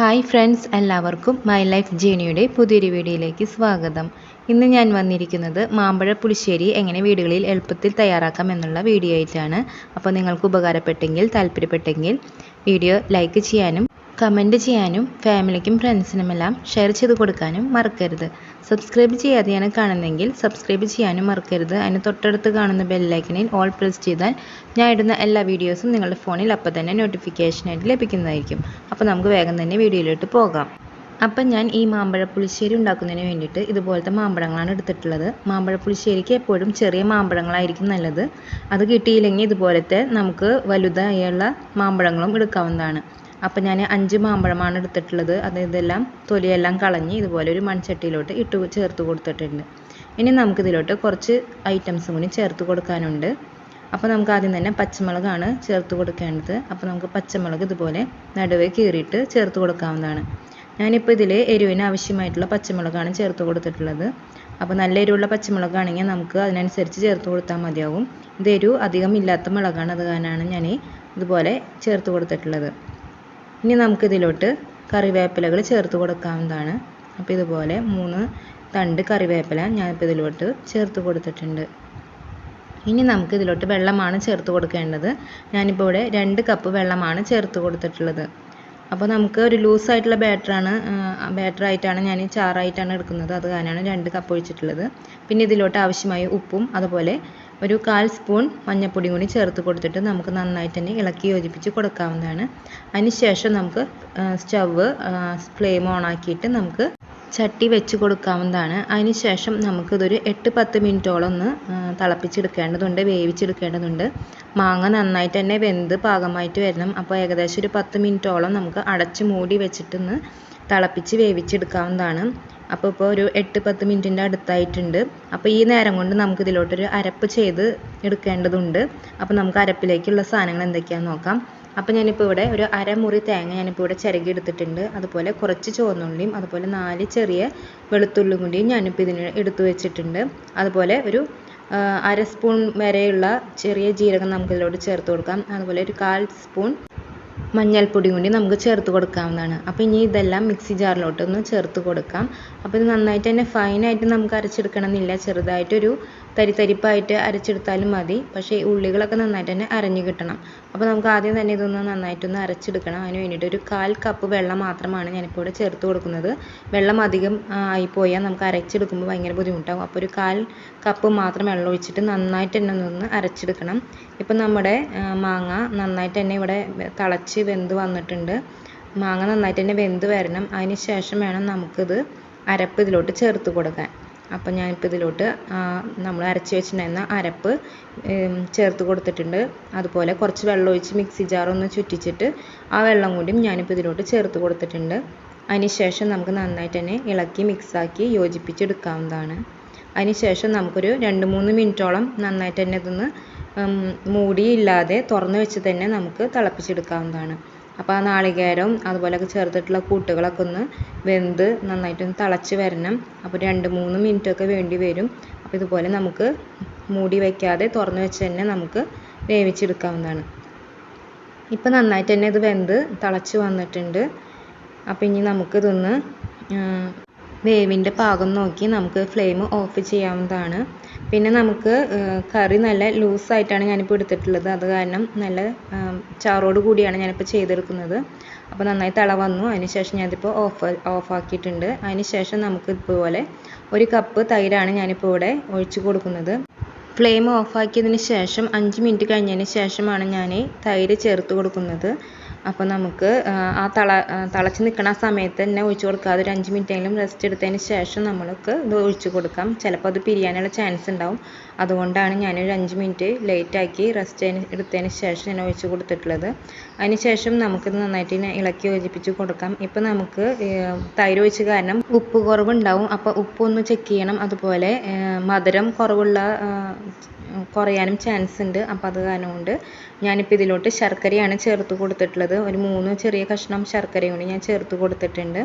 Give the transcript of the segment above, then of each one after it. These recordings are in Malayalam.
ഹായ് ഫ്രണ്ട്സ് എല്ലാവർക്കും മൈ ലൈഫ് ജേണിയുടെ പുതിയൊരു വീഡിയോയിലേക്ക് സ്വാഗതം. ഇന്ന് ഞാൻ വന്നിരിക്കുന്നത് മാമ്പഴ പുളിശ്ശേരി എങ്ങനെ വീടുകളിൽ എളുപ്പത്തിൽ തയ്യാറാക്കാം എന്നുള്ള വീഡിയോ ആയിട്ടാണ്. അപ്പോൾ നിങ്ങൾക്ക് ഉപകാരപ്പെട്ടെങ്കിൽ താല്പര്യപ്പെട്ടെങ്കിൽ വീഡിയോ ലൈക്ക് ചെയ്യാനും കമന്റ് ചെയ്യാനും ഫാമിലിക്കും ഫ്രണ്ട്സിനുമെല്ലാം ഷെയർ ചെയ്ത് കൊടുക്കാനും മറക്കരുത്. സബ്സ്ക്രൈബ് ചെയ്യാതെയാണ് കാണുന്നതെങ്കിൽ സബ്സ്ക്രൈബ് ചെയ്യാനും മറക്കരുത്. അതിന് തൊട്ടടുത്ത് കാണുന്ന ബെല്ലൈക്കനിൽ ഓൾ പ്രസ് ചെയ്താൽ ഞാൻ ഇടുന്ന എല്ലാ വീഡിയോസും നിങ്ങളുടെ ഫോണിൽ അപ്പോൾ തന്നെ നോട്ടിഫിക്കേഷനായിട്ട് ലഭിക്കുന്നതായിരിക്കും. അപ്പോൾ നമുക്ക് വേഗം തന്നെ വീഡിയോയിലോട്ട് പോകാം. അപ്പം ഞാൻ ഈ മാമ്പഴ പുളിശ്ശേരി ഉണ്ടാക്കുന്നതിന് വേണ്ടിയിട്ട് ഇതുപോലത്തെ മാമ്പഴങ്ങളാണ് എടുത്തിട്ടുള്ളത്. മാമ്പഴ പുളിശ്ശേരിക്ക് എപ്പോഴും ചെറിയ മാമ്പഴങ്ങളായിരിക്കും നല്ലത്. അത് കിട്ടിയില്ലെങ്കിൽ ഇതുപോലത്തെ നമുക്ക് വലുതായുള്ള മാമ്പഴങ്ങളും എടുക്കാവുന്നതാണ്. അപ്പം ഞാൻ അഞ്ച് മാമ്പഴമാണ് എടുത്തിട്ടുള്ളത്. അത് ഇതെല്ലാം തൊലിയെല്ലാം കളഞ്ഞ് ഇതുപോലെ ഒരു മൺചട്ടിയിലോട്ട് ഇട്ട് ചേർത്ത് കൊടുത്തിട്ടുണ്ട്. ഇനി നമുക്ക് നമുക്കിതിലോട്ട് കുറച്ച് ഐറ്റംസും കൂടി ചേർത്ത് കൊടുക്കാനുണ്ട്. അപ്പോൾ നമുക്ക് ആദ്യം തന്നെ പച്ചമുളകാണ് ചേർത്ത് കൊടുക്കേണ്ടത്. അപ്പോൾ നമുക്ക് പച്ചമുളക് ഇതുപോലെ നടുവേ കീറിയിട്ട് ചേർത്ത് കൊടുക്കാവുന്നതാണ്. ഞാനിപ്പോൾ ഇതിൽ എരിവിന് ആവശ്യമായിട്ടുള്ള പച്ചമുളകാണ് ചേർത്ത് കൊടുത്തിട്ടുള്ളത്. അപ്പോൾ നല്ല എരിവുള്ള പച്ചമുളകാണെങ്കിൽ നമുക്ക് അതിനനുസരിച്ച് ചേർത്ത് കൊടുത്താൽ മതിയാവും. ഇത് എരിവ് അധികം ഇല്ലാത്ത മുളകാണ്. അത് കാരണമാണ് ഞാൻ ഇതുപോലെ ചേർത്ത് കൊടുത്തിട്ടുള്ളത്. ഇനി നമുക്കിതിലോട്ട് കറിവേപ്പിലകൾ ചേർത്ത് കൊടുക്കാവുന്നതാണ്. അപ്പോൾ ഇതുപോലെ മൂന്ന് തണ്ട് കറിവേപ്പില ഞാനിപ്പോൾ ഇതിലോട്ട് ചേർത്ത് കൊടുത്തിട്ടുണ്ട്. ഇനി നമുക്ക് ഇതിലോട്ട് വെള്ളമാണ് ചേർത്ത് കൊടുക്കേണ്ടത്. ഞാനിപ്പോൾ ഇവിടെ രണ്ട് കപ്പ് വെള്ളമാണ് ചേർത്ത് കൊടുത്തിട്ടുള്ളത്. അപ്പോൾ നമുക്ക് ഒരു ലൂസായിട്ടുള്ള ബാറ്ററാണ് ബാറ്ററായിട്ടാണ് ഞാൻ ചാറായിട്ടാണ് എടുക്കുന്നത്. അത് കാരണമാണ് രണ്ട് കപ്പ് ഒഴിച്ചിട്ടുള്ളത്. പിന്നെ ഇതിലോട്ട് ആവശ്യമായ ഉപ്പും അതുപോലെ ഒരു കാൽ സ്പൂൺ മഞ്ഞൾപ്പൊടിയും കൂടി ചേർത്ത് കൊടുത്തിട്ട് നമുക്ക് നന്നായിട്ട് തന്നെ ഇളക്കി യോജിപ്പിച്ച് കൊടുക്കാവുന്നതാണ്. അതിനുശേഷം നമുക്ക് സ്റ്റവ് ഫ്ലെയിം ഓൺ ആക്കിയിട്ട് നമുക്ക് ചട്ടി വെച്ച് കൊടുക്കാവുന്നതാണ്. അതിനുശേഷം നമുക്കിതൊരു എട്ട് പത്ത് മിനിറ്റോളം ഒന്ന് തിളപ്പിച്ചെടുക്കേണ്ടതുണ്ട് വേവിച്ചെടുക്കേണ്ടതുണ്ട്. മാങ്ങ നന്നായിട്ട് തന്നെ വെന്ത് പാകമായിട്ട് വരണം. അപ്പോൾ ഏകദേശം ഒരു പത്ത് മിനിറ്റോളം നമുക്ക് അടച്ച് മൂടി വെച്ചിട്ടൊന്ന് തിളപ്പിച്ച് വേവിച്ചെടുക്കാവുന്നതാണ്. അപ്പോൾ ഇപ്പോൾ ഒരു എട്ട് പത്ത് മിനിറ്റിന്റെ അടുത്തായിട്ടുണ്ട്. അപ്പോൾ ഈ നേരം കൊണ്ട് നമുക്ക് ഇതിലോട്ടൊരു അരപ്പ് ചെയ്ത് എടുക്കേണ്ടതുണ്ട്. അപ്പോൾ നമുക്ക് അരപ്പിലേക്കുള്ള സാധനങ്ങൾ എന്തൊക്കെയാണെന്ന് നോക്കാം. അപ്പോൾ ഞാനിപ്പോൾ ഇവിടെ ഒരു അരമുറി തേങ്ങ ഞാനിപ്പോൾ ഇവിടെ ചിരകി എടുത്തിട്ടുണ്ട് അതുപോലെ കുറച്ച് ചുവന്നുള്ളിയും അതുപോലെ നാല് ചെറിയ വെളുത്തുള്ളിയും കൂടിയും ഞാനിപ്പോൾ ഇതിന് എടുത്തു വെച്ചിട്ടുണ്ട്. അതുപോലെ ഒരു അര സ്പൂൺ വരെയുള്ള ചെറിയ ജീരകം നമുക്ക് ഇതിലോട്ട് ചേർത്ത് കൊടുക്കാം. അതുപോലെ ഒരു കാൽ സ്പൂൺ മഞ്ഞൾപ്പൊടിയും കൂടി നമുക്ക് ചേർത്ത് കൊടുക്കാവുന്നതാണ്. അപ്പോൾ ഇനി ഇതെല്ലാം മിക്സി ജാറിലോട്ട് ഒന്ന് ചേർത്ത് കൊടുക്കാം. അപ്പോൾ ഇത് നന്നായിട്ട് തന്നെ ഫൈനായിട്ട് നമുക്ക് അരച്ചെടുക്കണമെന്നില്ല. ചെറുതായിട്ടൊരു തരി തരിപ്പായിട്ട് അരച്ചെടുത്താലും മതി. പക്ഷേ ഉള്ളികളൊക്കെ നന്നായിട്ട് തന്നെ അരഞ്ഞു കിട്ടണം. അപ്പോൾ നമുക്ക് ആദ്യം തന്നെ ഇതൊന്ന് നന്നായിട്ടൊന്ന് അരച്ചെടുക്കണം. അതിന് വേണ്ടിയിട്ട് ഒരു കാൽ കപ്പ് വെള്ളം മാത്രമാണ് ഞാനിപ്പോൾ ഇവിടെ ചേർത്ത് കൊടുക്കുന്നത്. വെള്ളം അധികം ആയിപ്പോയാൽ നമുക്ക് അരച്ചെടുക്കുമ്പോൾ ഭയങ്കര ബുദ്ധിമുട്ടാകും അപ്പോൾ ഒരു കാൽ കപ്പ് മാത്രം വെള്ളം ഒഴിച്ചിട്ട് നന്നായിട്ട് തന്നെ ഒന്ന് അരച്ചെടുക്കണം. ഇപ്പം നമ്മുടെ മാങ്ങ നന്നായിട്ട് തന്നെ ഇവിടെ തിളച്ച് വെന്ത് വന്നിട്ടുണ്ട്. മാങ്ങ നന്നായിട്ട് തന്നെ വെന്ത് വരണം. അതിന് ശേഷം വേണം നമുക്കിത് അരപ്പ് ഇതിലോട്ട് ചേർത്ത് കൊടുക്കാൻ. അപ്പോൾ ഞാനിപ്പോൾ ഇതിലോട്ട് നമ്മൾ അരച്ച് വെച്ചിട്ടുണ്ടായിരുന്ന അരപ്പ് ചേർത്ത് കൊടുത്തിട്ടുണ്ട്. അതുപോലെ കുറച്ച് വെള്ളം ഒഴിച്ച് മിക്സി ജാർ ഒന്ന് ചുറ്റിച്ചിട്ട് ആ വെള്ളം കൂടിയും ഞാനിപ്പോൾ ഇതിലോട്ട് ചേർത്ത് കൊടുത്തിട്ടുണ്ട്. അതിന് ശേഷം നമുക്ക് നന്നായിട്ട് തന്നെ ഇളക്കി മിക്സാക്കി യോജിപ്പിച്ചെടുക്കാവുന്നതാണ്. അതിന് ശേഷം നമുക്കൊരു രണ്ട് മൂന്ന് മിനിറ്റോളം നന്നായിട്ട് തന്നെ ഇതൊന്ന് മൂടിയില്ലാതെ തുറന്ന് വെച്ച് തന്നെ നമുക്ക് തിളപ്പിച്ചെടുക്കാവുന്നതാണ്. അപ്പോൾ ആ നാളികേരവും അതുപോലെയൊക്കെ ചേർത്തിട്ടുള്ള കൂട്ടുകളൊക്കെ ഒന്ന് വെന്ത് നന്നായിട്ടൊന്ന് തിളച്ച് വരണം. അപ്പോൾ രണ്ട് മൂന്ന് മിനിറ്റൊക്കെ വേണ്ടി വരും. അപ്പോൾ ഇതുപോലെ നമുക്ക് മൂടി വയ്ക്കാതെ തുറന്ന് വെച്ച് തന്നെ നമുക്ക് വേവിച്ചെടുക്കാവുന്നതാണ്. ഇപ്പോൾ നന്നായിട്ട് തന്നെ ഇത് വെന്ത് തിളച്ച് വന്നിട്ടുണ്ട്. അപ്പോൾ ഇനി നമുക്കിതൊന്ന് വേവിന്റെ പാകം നോക്കി നമുക്ക് ഫ്ലെയിം ഓഫ് ചെയ്യാവുന്നതാണ്. പിന്നെ നമുക്ക് കറി നല്ല ലൂസായിട്ടാണ് ഞാനിപ്പോൾ എടുത്തിട്ടുള്ളത്. അത് കാരണം നല്ല ചാറോട് കൂടിയാണ് ഞാനിപ്പോൾ ചെയ്തെടുക്കുന്നത്. അപ്പോൾ നന്നായി തള വന്നു. അതിന് ശേഷം ഞാനിതിപ്പോൾ ഓഫ് ഓഫാക്കിയിട്ടുണ്ട്. അതിന് ശേഷം നമുക്ക് ഇതുപോലെ ഒരു കപ്പ് തൈരാണ് ഞാനിപ്പോൾ ഇവിടെ ഒഴിച്ച് കൊടുക്കുന്നത്. ഫ്ലെയിം ഓഫാക്കിയതിന് ശേഷം അഞ്ച് മിനിറ്റ് കഴിഞ്ഞതിന് ശേഷമാണ് ഞാൻ തൈര് ചേർത്ത് കൊടുക്കുന്നത്. അപ്പോൾ നമുക്ക് ആ തള തിളച്ച് നിൽക്കുന്ന സമയത്ത് തന്നെ ഒഴിച്ച് കൊടുക്കാതെ ഒരു അഞ്ച് മിനിറ്റെങ്കിലും റെസ്റ്റ് എടുത്തതിന് ശേഷം നമ്മൾക്ക് ഇത് ഒഴിച്ച് കൊടുക്കാം. ചിലപ്പോൾ അത് പിരിയാനുള്ള ചാൻസ് ഉണ്ടാവും. അതുകൊണ്ടാണ് ഞാനൊരു അഞ്ച് മിനിറ്റ് ലേറ്റാക്കി റെസ്റ്റ് എടുത്തതിന് ശേഷം ഞാൻ ഒഴിച്ച് കൊടുത്തിട്ടുള്ളത്. അതിന് ശേഷം നമുക്കിത് നന്നായിട്ട് ഇളക്കി യോജിപ്പിച്ച് കൊടുക്കാം. ഇപ്പോൾ നമുക്ക് തൈര് ഒഴിച്ച് കാരണം ഉപ്പ് കുറവുണ്ടാവും. അപ്പോൾ ഉപ്പ് ഒന്ന് ചെക്ക് ചെയ്യണം. അതുപോലെ മധുരം കുറവുള്ള കുറയാനും ചാൻസ് ഉണ്ട്. അപ്പോൾ അത് കാരണം കൊണ്ട് ഞാനിപ്പോൾ ഇതിലോട്ട് ശർക്കരയാണ് ചേർത്ത് കൊടുത്തിട്ടുള്ളത്. ഒരു മൂന്ന് ചെറിയ കഷ്ണം ശർക്കരയും കൂടി ഞാൻ ചേർത്ത് കൊടുത്തിട്ടുണ്ട്.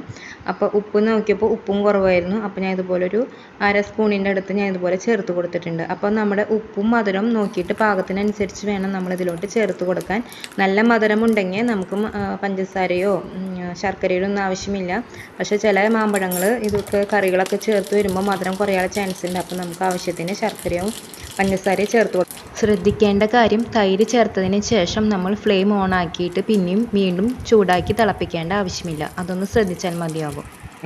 അപ്പോൾ ഉപ്പ് നോക്കിയപ്പോൾ ഉപ്പും കുറവായിരുന്നു. അപ്പോൾ ഞാൻ ഇതുപോലെ ഒരു അര സ്പൂണിന്റെ അടുത്ത് ഞാൻ ഇതുപോലെ ചേർത്ത് കൊടുത്തിട്ടുണ്ട്. അപ്പോൾ നമ്മുടെ ഉപ്പും മധുരം നോക്കിയിട്ട് പാകത്തിനനുസരിച്ച് വേണം നമ്മൾ ഇതിലോട്ട് ചേർത്ത് കൊടുക്കാൻ. നല്ല മധുരം ഉണ്ടെങ്കിൽ നമുക്ക് പഞ്ചസാരയോ ശർക്കരയോ ഒന്നും ആവശ്യമില്ല. പക്ഷേ ചില മാമ്പഴങ്ങൾ ഇതൊക്കെ കറികളൊക്കെ ചേർത്ത് വരുമ്പോൾ മധുരം കുറയാനുള്ള ചാൻസ് ഉണ്ട്. അപ്പോൾ നമുക്ക് ആവശ്യത്തിന് ശർക്കരയും പഞ്ചസാരയും ചേർത്ത് കൊടുക്കാം ശ്രദ്ധിക്കേണ്ട കാര്യം തൈര് ചേർത്തതിന് ശേഷം നമ്മൾ ഫ്ലെയിം ഓൺ ആക്കിയിട്ട് പിന്നെയും വീണ്ടും ചൂടാക്കി തിളപ്പിക്കേണ്ട ആവശ്യമില്ല. അതൊന്ന് ശ്രദ്ധിച്ചാൽ മതിയാകും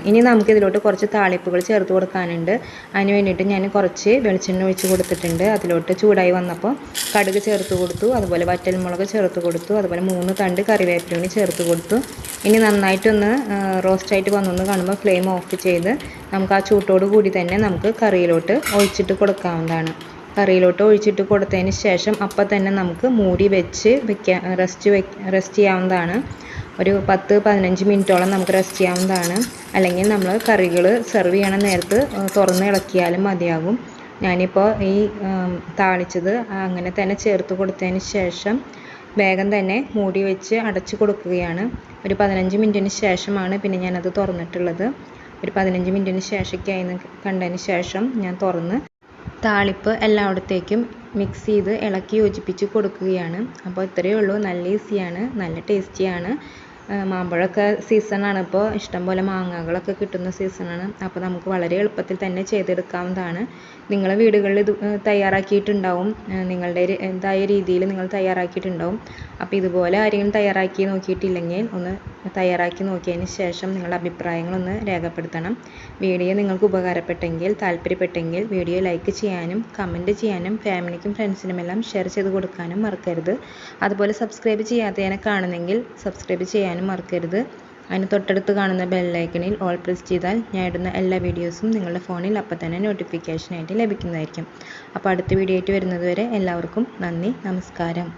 ഇനി നമുക്ക് ഇതിലോട്ട് കുറച്ച് താളിപ്പുകൾ ചേർത്ത് കൊടുക്കാനുണ്ട്. അതിന് വേണ്ടിയിട്ട് ഞാൻ കുറച്ച് വെളിച്ചെണ്ണ ഒഴിച്ച് കൊടുത്തിട്ടുണ്ട്. അതിലോട്ട് ചൂടായി വന്നപ്പോൾ കടുക് ചേർത്ത് കൊടുത്തു. അതുപോലെ വറ്റൽമുളക് ചേർത്ത് കൊടുത്തു. അതുപോലെ മൂന്ന് തണ്ട് കറിവേപ്പിലൂണി ചേർത്ത് കൊടുത്തു. ഇനി നന്നായിട്ടൊന്ന് റോസ്റ്റായിട്ട് വന്നൊന്ന് കാണുമ്പോൾ ഫ്ലെയിം ഓഫ് ചെയ്ത് നമുക്ക് ആ ചൂട്ടോട് കൂടി തന്നെ നമുക്ക് കറിയിലോട്ട് ഒഴിച്ചിട്ട് കൊടുക്കാവുന്നതാണ്. കറിയിലോട്ട് ഒഴിച്ചിട്ട് കൊടുത്തതിന് ശേഷം അപ്പം തന്നെ നമുക്ക് മൂടി വെച്ച് വെക്കാൻ റെസ്റ്റ് വെ റെസ്റ്റ് ചെയ്യാവുന്നതാണ്. ഒരു പത്ത് പതിനഞ്ച് മിനിറ്റോളം നമുക്ക് റെസ്റ്റ് ചെയ്യാവുന്നതാണ്. അല്ലെങ്കിൽ നമ്മൾ കറികൾ സെർവ് ചെയ്യണ നേരത്ത് തുറന്ന് ഇളക്കിയാലും മതിയാകും. ഞാനിപ്പോൾ ഈ താളിച്ചത് അങ്ങനെ തന്നെ ചേർത്ത് കൊടുത്തതിന് ശേഷം വേഗം തന്നെ മൂടി വെച്ച് അടച്ചു കൊടുക്കുകയാണ്. ഒരു പതിനഞ്ച് മിനിറ്റിന് ശേഷമാണ് പിന്നെ ഞാനത് തുറന്നിട്ടുള്ളത്. ഒരു പതിനഞ്ച് മിനിറ്റിന് ശേഷമൊക്കെ ആയി കണ്ടതിന് ശേഷം ഞാൻ തുറന്ന് താളിപ്പ് എല്ലായിടത്തേക്കും മിക്സ് ചെയ്ത് ഇളക്കി യോജിപ്പിച്ച് കൊടുക്കുകയാണ്. അപ്പോൾ ഇത്രയേ ഉള്ളൂ. നല്ല ഈസിയാണ് നല്ല ടേസ്റ്റിയാണ് മാമ്പഴമൊക്കെ സീസണാണ് ഇപ്പോൾ ഇഷ്ടംപോലെ മാങ്ങകളൊക്കെ കിട്ടുന്ന സീസണാണ് അപ്പോൾ നമുക്ക് വളരെ എളുപ്പത്തിൽ തന്നെ ചെയ്തെടുക്കാവുന്നതാണ്. നിങ്ങളെ വീടുകളിൽ ഇത് തയ്യാറാക്കിയിട്ടുണ്ടാവും. നിങ്ങളുടെ ഇതായ രീതിയിൽ നിങ്ങൾ തയ്യാറാക്കിയിട്ടുണ്ടാവും. അപ്പോൾ ഇതുപോലെ ആരെങ്കിലും തയ്യാറാക്കി നോക്കിയിട്ടില്ലെങ്കിൽ ഒന്ന് തയ്യാറാക്കി നോക്കിയതിന് ശേഷം നിങ്ങളുടെ അഭിപ്രായങ്ങളൊന്ന് രേഖപ്പെടുത്തണം. വീഡിയോ നിങ്ങൾക്ക് ഉപകാരപ്പെട്ടെങ്കിൽ താല്പര്യപ്പെട്ടെങ്കിൽ വീഡിയോ ലൈക്ക് ചെയ്യാനും കമന്റ് ചെയ്യാനും ഫാമിലിക്കും ഫ്രണ്ട്സിനുമെല്ലാം ഷെയർ ചെയ്ത് കൊടുക്കാനും മറക്കരുത്. അതുപോലെ സബ്സ്ക്രൈബ് ചെയ്യാത്തതിനെ കാണുന്നെങ്കിൽ സബ്സ്ക്രൈബ് ചെയ്യാനും മറക്കരുത്. അതിന് തൊട്ടടുത്ത് കാണുന്ന ബെല്ലൈക്കണിൽ ഓൾ പ്രസ് ചെയ്താൽ ഞാൻ ഇടുന്ന എല്ലാ വീഡിയോസും നിങ്ങളുടെ ഫോണിൽ അപ്പം തന്നെ നോട്ടിഫിക്കേഷനായിട്ട് ലഭിക്കുന്നതായിരിക്കും. അപ്പോൾ അടുത്ത വീഡിയോ ആയിട്ട് വരുന്നത് വരെ എല്ലാവർക്കും നന്ദി നമസ്കാരം.